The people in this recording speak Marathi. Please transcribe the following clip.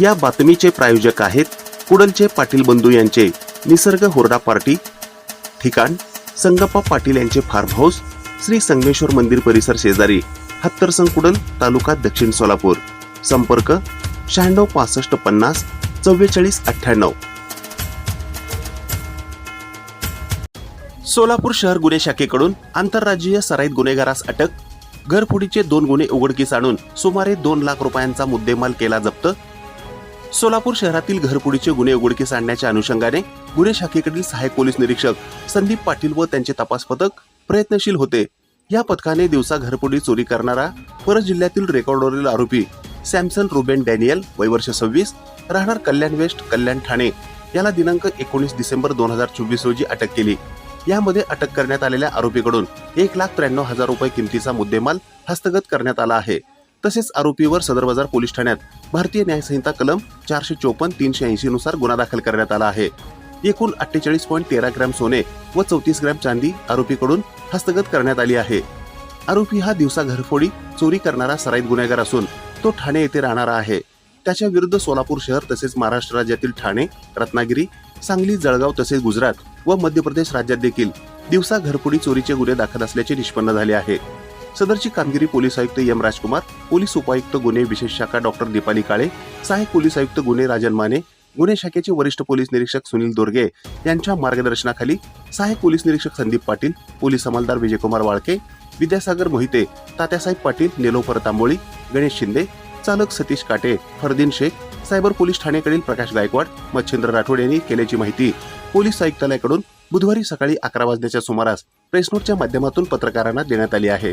या बातमीचे प्रायोजक आहेत कुडलचे पाटील बंधू यांचे निसर्ग होरडा पार्टी. ठिकाण संगप्पा पाटील यांचे फार्म हाऊस श्री संगमेश्वर मंदिर परिसर शेजारी हत्तरसंग कुडल तालुका दक्षिण सोलापूर. संपर्क शहाण्णव पासष्ट पन्नास चव्वेचाळीस अठ्ठ्याण्णव. सोलापूर शहर गुन्हे शाखेकडून आंतरराज्यीय सराईत गुन्हेगारास अटक. घरफोडीचे दोन गुन्हे उघडकीस आणून सुमारे दोन लाख रुपयांचा मुद्देमाल केला जप्त. सोलापूर शहरातील घरपुडीचे गुन्हे उघडकीस आणण्याच्या अनुषंगाने गुन्हे शाखेकडील सहाय्यक पोलीस निरीक्षक संदीप पाटील व त्यांचे तपास पथक प्रयत्नशील होते. या पथकाने दिवसा घरपुडी चोरी करणारा परत जिल्ह्यातील रेकॉर्डवरील आरोपी सॅमसन रुबेन डॅनियल वयवर्ष सव्वीस राहणार कल्याण वेस्ट कल्याण ठाणे याला दिनांक एकोणीस डिसेंबर दोन हजार चोवीस रोजी अटक केली. यामध्ये अटक करण्यात आलेल्या आरोपीकडून एक लाख त्र्याण्णव हजार रुपये किमतीचा मुद्देमाल हस्तगत करण्यात आला आहे. तसेच आरोपीवर सदर बाजार पोलीस ठाण्यात भारतीय न्यायसंहिता कलम चारशे चोपन्न तीनशे ऐंशी नुसार गुन्हा दाखल करण्यात आला आहे. एकूण अठ्ठेचाळीस पॉईंट तेरा ग्रॅम सोने व चौतीस ग्रॅम चांदी आरोपीकडून हस्तगत करण्यात आली आहे. आरोपी हा दिवसा घरफोडी चोरी करणारा सराईत गुन्हेगार असून तो ठाणे येथे राहणारा आहे. त्याच्या विरुद्ध सोलापूर शहर तसेच महाराष्ट्र राज्यातील ठाणे रत्नागिरी सांगली जळगाव तसेच गुजरात व मध्य प्रदेश राज्यात देखील दिवसा घरफोडी चोरीचे गुन्हे दाखल असल्याचे निष्पन्न झाले आहे. सदरची कामगिरी पोलीस आयुक्त एम राजकुमार पोलीस उपायुक्त गुन्हे विशेष शाखा डॉक्टर दीपाली काळे सहाय्यक पोलीस आयुक्त गुन्हे राजन माने गुन्हे शाखेचे वरिष्ठ पोलीस निरीक्षक सुनील दोरगे यांच्या मार्गदर्शनाखाली सहाय्यक पोलीस निरीक्षक संदीप पाटील पोलीस अंमलदार विजयकुमार वाळके विद्यासागर मोहिते तात्यासाहेब पाटील नेलोफर तांबोळी गणेश शिंदे चालक सतीश काटे फरदीन शेख सायबर पोलीस ठाणेकडील प्रकाश गायकवाड मच्छिंद्र राठोड यांनी केल्याची माहिती पोलीस आयुक्तालयाकडून बुधवारी सकाळी अकरा वाजण्याच्या सुमारास प्रेसनोटच्या माध्यमातून पत्रकारांना देण्यात आली आहे.